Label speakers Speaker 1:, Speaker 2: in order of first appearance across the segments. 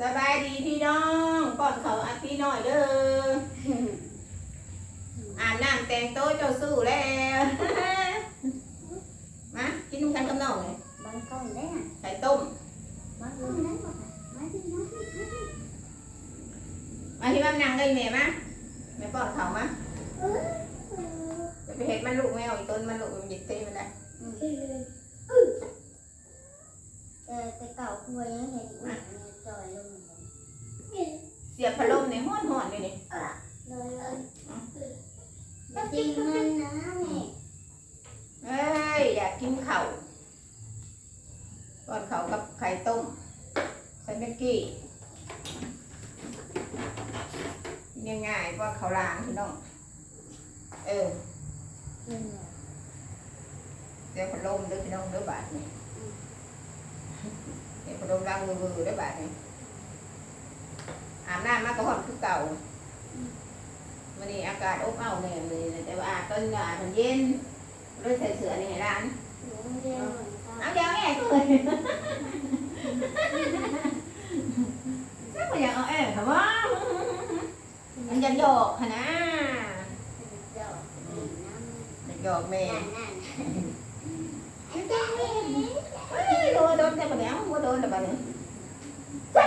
Speaker 1: สบายดีพี่น้องป้อนเขาวอัดพี่น้อยเด้ออาบน้ำแต่งโต๊ะเจ้าสู้แล้วมากินนุ่มกันกับน้องเลย
Speaker 2: บางกล้องได้น่ะ
Speaker 1: ไข่ต้ม
Speaker 2: บางกล้องได้บ่ค่ะมาดิมาดิมาดิ
Speaker 1: มาที่บ้านนางเลยแม่มาแม่ป้อนเขาวมาจะไปเห็ดมันลูกแมวอีกต้นมันลูกมันหยิบตีมันได้
Speaker 2: เออแต่เก่าครัวยังเห็นอีกนะเนี่ยจอยลงเหมือนกัน
Speaker 1: เสียบพัดลมในห้อนห้อนๆเลยนี่
Speaker 2: เลยเลยอย่าตีมันนะแม่
Speaker 1: เอ้ยอยากกินข้าวป้อนเขาวกับไข่ต้มใส่เบกกี้ง่ายๆป้อนเขาวล้างพี่น้อง เออ
Speaker 2: เล่นเลย
Speaker 1: เดี๋ยวพัดลมเด้อพี่น้องเด้อบาทนี่เดี๋ยวพัดลมดังวือๆเด้อบาทนี่อาบน้ำมากก็หอนคือเก่าวันนี้อากาศอบอ้าวแน่เลยนะแต่ว่าอาบตอนนี้อาบมันเย็นเลยใส่เสื้อนี่ให้ร้าน
Speaker 2: หนูเรียนเหมือนกัน
Speaker 1: เอาเดี๋ยวแม่เลยสักอย่างเอาแอบค่ะว่ามันจะหยอกค่ะนะ
Speaker 2: เดี๋ยวนี่น้ำ
Speaker 1: จะหยอกแม่
Speaker 2: นั่นนั่น
Speaker 1: เฮ้ยโดนโดนแต่ปะเนี้ยว่าโดนแต่ปะเนี้ยสั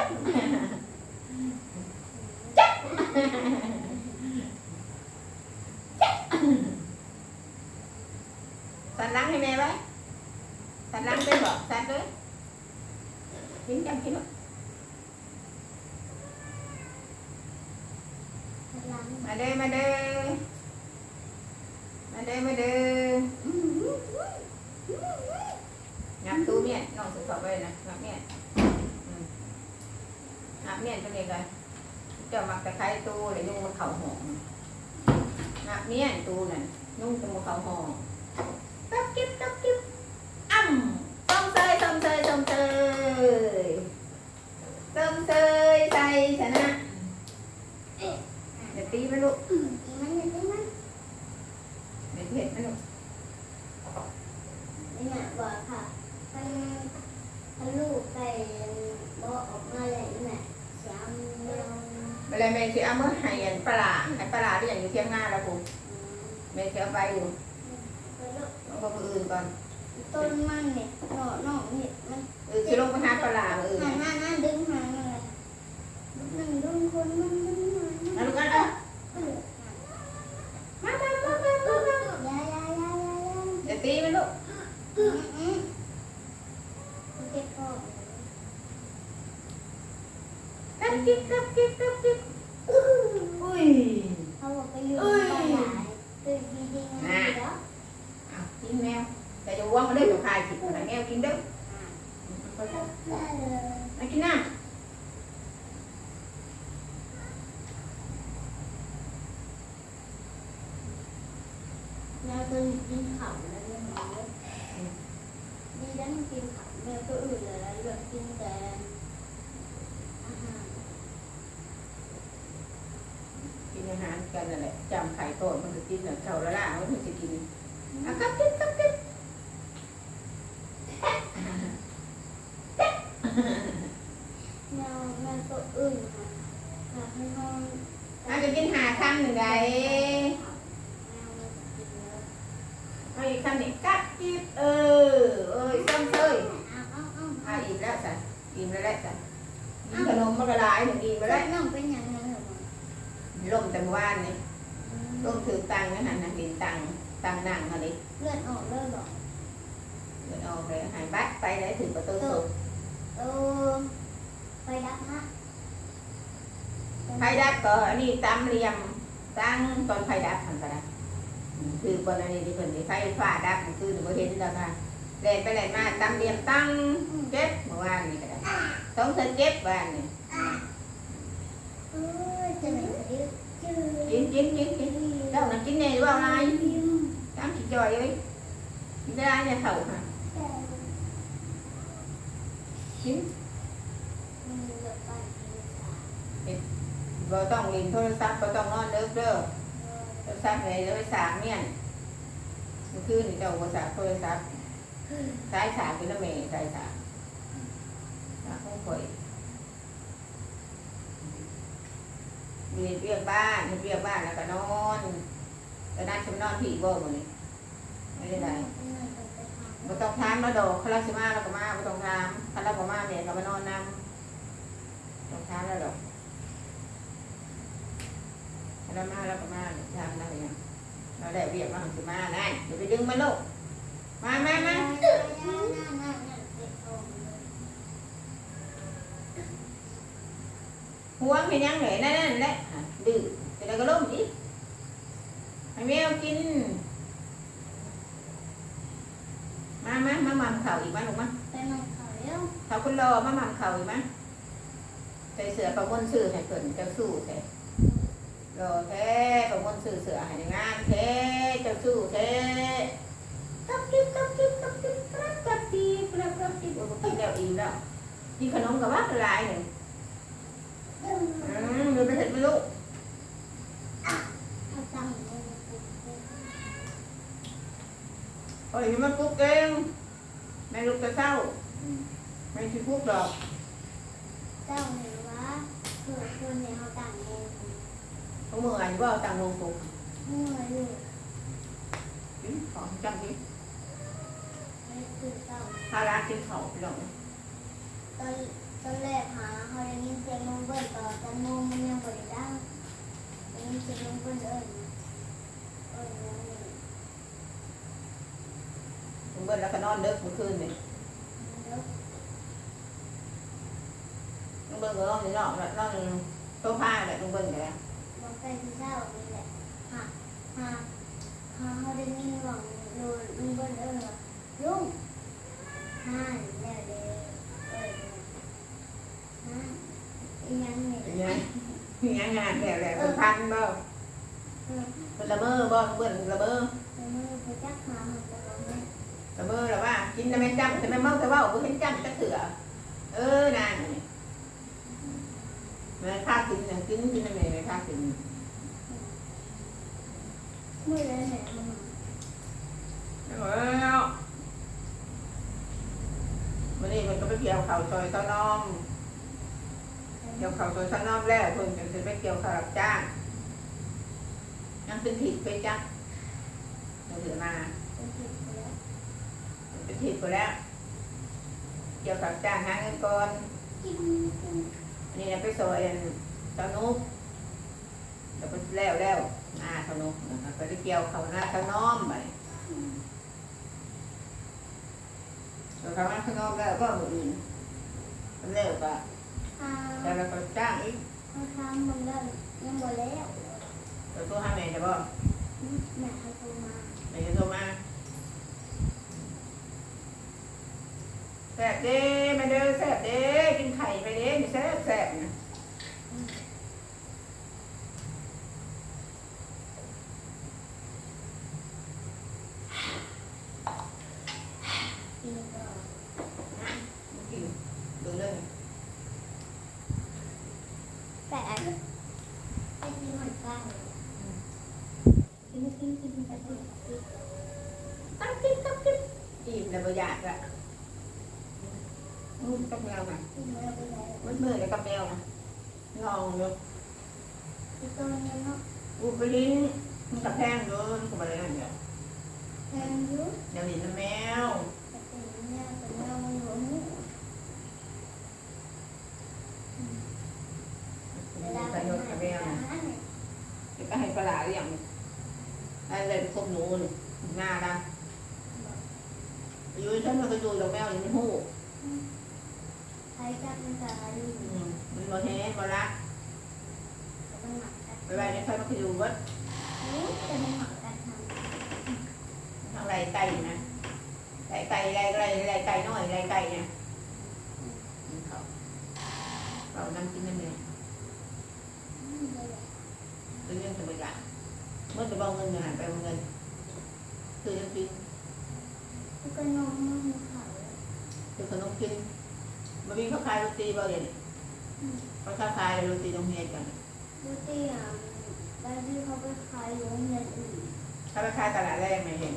Speaker 1: น้องสุขอบไปนะงับเมียนอืมงับเมียนตัวนี้กันเจ้ามักตะไคร้ตู้เลยนุ่งมันเข่าหอมงับเมียนตู้นั่นนุ่งจมูกเข่าหอมตับกิ๊บตับกิ๊บอ่ำต้มเซยต้มเซยต้มเซยต้มเซยใส่ชนะเดี๋ยวตีมันลูก
Speaker 2: อีมันยังได้มั้ย
Speaker 1: เดี๋ยวเห็ดมันลูก
Speaker 2: นี่น่ะบอกค่ะท่านท่านลูกไปบอกออกมาเลยนี่น่ะช้ำไม่เอา
Speaker 1: เวลาแม่สิเอามื่อให้อันปลาร้าให้ปลาร้าที่อย่างอยู่เที่ยงหน้าแล้วกูแม่จะเอาไปอยู่
Speaker 2: ไปลูก
Speaker 1: ลงกับอื่นก่อน
Speaker 2: ต้นมันเนี่ยหน่อหน่อเห็ดมัน
Speaker 1: เออสิลงไปหาปลาร้าอื่น
Speaker 2: หาหน้าหน้าดึงหางมันเลยมันดึงคนมันดึงหาง
Speaker 1: แล้วลูกกันเออ
Speaker 2: เออ
Speaker 1: มามามามามามา
Speaker 2: ยายายายายา
Speaker 1: อย่าตีมันลูก
Speaker 2: อืมอืมเก็บพ่อ
Speaker 1: กับกิ๊บกับกิ๊บกับกิ๊บอุ้ย
Speaker 2: เขาบอกไปลืมปลาหลายตื่นดีๆนะเดี๋ยว
Speaker 1: เอากินแมวแต่ กินอา
Speaker 2: หาร
Speaker 1: กันนั่นแหละจำไข่โตดมันก็กินแบบเท่าละล่ะมันถึงจะกินอะกับกิ๊บกับกิ๊บ
Speaker 2: แมวแมวตัวอื่นค่ะหาให้น้อง
Speaker 1: อาจจะกินหาคำหนึ่งได
Speaker 2: แมวมันกินเยอะ
Speaker 1: เอาอีกคำนี้กัดกิ๊บเออเอ้ยซ้ำเซย
Speaker 2: เอาเอาเอา
Speaker 1: อะอิ่มแล้วจ้ะอิ่มแล้วแหละจ้ะกินขนมมันละลายถึงอิ่มไป
Speaker 2: แล้
Speaker 1: แล้วว
Speaker 2: น้องเป็นยังไงเหรอ
Speaker 1: ลมแต่เมื่อวานนี่ลมถือตังค์นะฮะนะกินตังค์ตังค์นั่งอะไร
Speaker 2: เลือดออกเลือดหรอ
Speaker 1: เงินออกเลยหายบัตรไปไหนถึงประตูสุด
Speaker 2: เออไฟดับฮะ
Speaker 1: ไฟดับก็อันนี้ตามเหลี่ยมตั้งตอนไฟดับทำกันนะคือคนอันนี้ที่เพิ่นที่ไฟฟ้าดับคือหนูเห็นแล้วค่ะแล่นไปแล่นมาตามเหลี่ยมตั้งเก็บเมื่อวานนี่ก็ได้ต้องเธอเก็บบ้านนี่
Speaker 2: เออจะไหนจะดื้อจืด
Speaker 1: กินกินกินกินเจ้าน่ะกินแน่หรือว่าอะไรตามขี้จอยเลยกินได้เนี่ ยเถ่าค่ะกิน
Speaker 2: มันเลือดไปกินสา
Speaker 1: บ่ต้องเลินโทรศัพท์บ่ต้องนอนเด้อเด้อโทรศัพท์ไหนเลยสามเนี่ยเมื่อคืนนี่เจ้าบ่สากโทรศัพท์สายสากเป็นน้ำเมย์สายสากสากของข่อย
Speaker 2: เเรี
Speaker 1: เรียกบ้านเรียกบ้านแล้วก็นอนก็นั่งชมนอนผีบ่หมดเลยไม่ได้ได้บ่ต้องถามมาดอกคาราซิมาแล้วก็มาบ่ต้องถามคาราบมาเนี่ยก็มานอนนำต้องถามแล้วดอกคารามาแล้วก็มาถามแล้วเนี่ยเราได้เรียกมาสิมาได้เดี๋ยวไปดึงมันลูกมามามา ห่วงเห็นยังเหนื่อยนั่นนั่นแหละอะดื้อแต่เราก็ล้มอีกให้แมวกิน มามามาหม่ำเข่าอีกมั้ยลูกมั้ยเขาคุณรอมาหม่ำเข่าอีกมั้ยใส่เสือประมวลสื่อให้เพิ่นเจ้าสู้แท้รอแท้ประมวลสื่อเสือให้งานแท้เจ้าสู้แท้กับกิ๊บกับกิ๊บกับกิ๊บกับกับกิ๊บกับกับกิ๊บโอ้กินแล้วอิ่มแล้วกินขนมกับว่าหลายหนึ่งอืมดูไปเห็นไหมลูกโอ้ยมันปุ๊กเองแม่ลูกจะเศร้า ไม่ใช่ปุ๊กดอกเขาเมื่อยว่าต่างลงปุ๊กกินของจังดิพารากินเขาไปหรอก
Speaker 2: ตอนตอนแรกหาเขาได้ยินเสียงลมเบิ้ลต่อจันโมงมันยังบ่ได้ดังได้ยินเสียงลมเบิ้ลเอิ้นเอิ้นว่านี่
Speaker 1: ลุงเบิ้ลแล้วก็นอนเด็กเมื่อคืนนี่
Speaker 2: มันเด้อ
Speaker 1: ลุง เบิ้ลก็นออยู่นอกแล้วนอนอยู่โต๊ะผ้าแหละลุงเบิ้ลแก
Speaker 2: บอกไปที่เช้านี่แหละหาหาหาเขาได้ยินว่าลุงลุงเบิ้ลเอิ้นว่าลุงห่านแล้วเด้เอิ้นห่านอีหยังนี่
Speaker 1: อย่างเงี้ยมีงานงานแล้วแหละเป็นพันบ่
Speaker 2: เออ
Speaker 1: เป็นละเมอบ่ลุงเบิ้ลละเมอ
Speaker 2: แล้วมือไปจักหมาหมดแล้วแม่
Speaker 1: ละเมอแล้วว่ากินแต่ไม่จำแต่ไม่เมาแต่ว่าบ่เห็นจำจะเถื่อเออนานนี่ แม่ค่ากินน่ะกินกินอะแม่ค่ากิน
Speaker 2: มือเลยแม่มา
Speaker 1: แล้ววันนี้มันก็ไปเกี่ยวเข่าซอยต้นน้อมเกี่ยวเขาตัวข้างนอกแล้วเพิ่นจะไปเกี่ยวเขารับจ้างยังเป็นผิดไปจ้ะเราถือมา
Speaker 2: เป็นผิดไปแล้ว
Speaker 1: เป็นผิดไปแล้วเกี่ยวกับจ้างหาเงินก่อน อันนี้ไปซอยสนุกแล้วไปแล้วแล้วหน้าสนุกแล้วก็ไปเกี่ยวเขาหน้าข้างน้อมไปเกี่ยวเขาหน้าข้างนอกแล้วก็มืออื่นแล้วก็
Speaker 2: อ่า
Speaker 1: แล้วเราก็จ้างอีก
Speaker 2: เขาทำมันแล้วยังบ่แล้ว
Speaker 1: ตัวตัวห้าแม่จะบอก
Speaker 2: แม่เขาโทรมา
Speaker 1: แม่จะโทรมา แซ่บเด้แม่เด้อแซ่บเด้กินไข่ไปเด้แซ่บแซ่บนะ
Speaker 2: กินก่อน
Speaker 1: กินดูเลย
Speaker 2: แต่ไปกินหอยกลางกินกินกินกินไปกินกิน
Speaker 1: ตั้งกิ๊บตั้งกิ๊บอิ่มแล้วบ่อยากละ อืมกับแมวน่ะ
Speaker 2: กินแล้วไปแล้ว
Speaker 1: มันเมื่อยแล้วกับแมวน่ะงองอยู่
Speaker 2: กินตัวนี้เนาะ
Speaker 1: อูไปลิ้นมันกับแพงอยู่มันกับอะไรนั่นเดียว
Speaker 2: แพงอยู่
Speaker 1: เดี๋ยวลิ้นน้ำแมว
Speaker 2: แต่เป็นเนี่ยเป็นเนี่ยมันหลวมเวลา
Speaker 1: ป
Speaker 2: ไประ
Speaker 1: โยชน์กับแมว
Speaker 2: หา
Speaker 1: น่ะ
Speaker 2: เนี่ย
Speaker 1: เดี๋ยวก็ให้ปลาหลาหรือยังอะไรเป็นคมหนูนี่หน้าดำอยู่ฉันมันก็อยู่ดอกแมวนี่มันหู้
Speaker 2: ใครจับมันจะดี
Speaker 1: อืมมันบ่แห้บ่ละ
Speaker 2: แต่มันหมักกัน
Speaker 1: ไปไว้ในค่อยมันก็อยู่เบิด
Speaker 2: นี่จะมันหมักกันท
Speaker 1: ทางไรไก่นะไรไก่ไรไรไรไก่น้อยไรไก่เนี่ยอืมเขาเรานั่งกินนั่นเองำซื้อเงินจะไปละเมื่อจะบอกเงินจะหันไปเอาเงินซื้อยังกิน
Speaker 2: แล้วก็นมมันขาว
Speaker 1: ซื้อขนมกิน มันมีเขาขายโรตีบ่เลยเขาขายขายโรตีโรงเรียนกัน
Speaker 2: โรตีอะแล้ที่เขาไปขายโรงเรียนอื่น
Speaker 1: เขาไปขายตลาดแรกไม่เห็น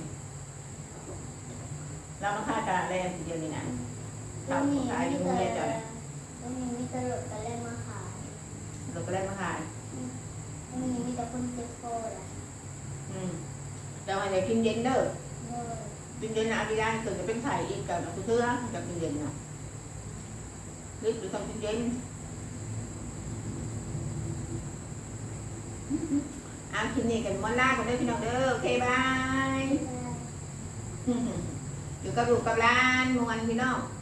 Speaker 1: เรามาขายตลาดแรกทีเดียวนี่นะ
Speaker 2: ทำ
Speaker 1: ขายโรงเรียนจ้ะ
Speaker 2: ตรงนี้มีตลกตะเล่นมาขาย
Speaker 1: ตลกดะเล่มาขาย
Speaker 2: ตรงนี้มีแต่คนเจ็
Speaker 1: บโอแหละอืมเราอาจจะกินเย็นเด้อกินเย็นนะพี่ได้ถึงจะเป็นไข่อีกกับคือเชื่อกับกินเย็นเนาะ ลึกหรือต้องกินเย็นเอาคลิปนี้กันมอนล่ากันเด้อพี่น้องเด้อโอเคบาย
Speaker 2: ได้
Speaker 1: อยู่กับลูกกับหลานมวนพี่น้อง
Speaker 2: โ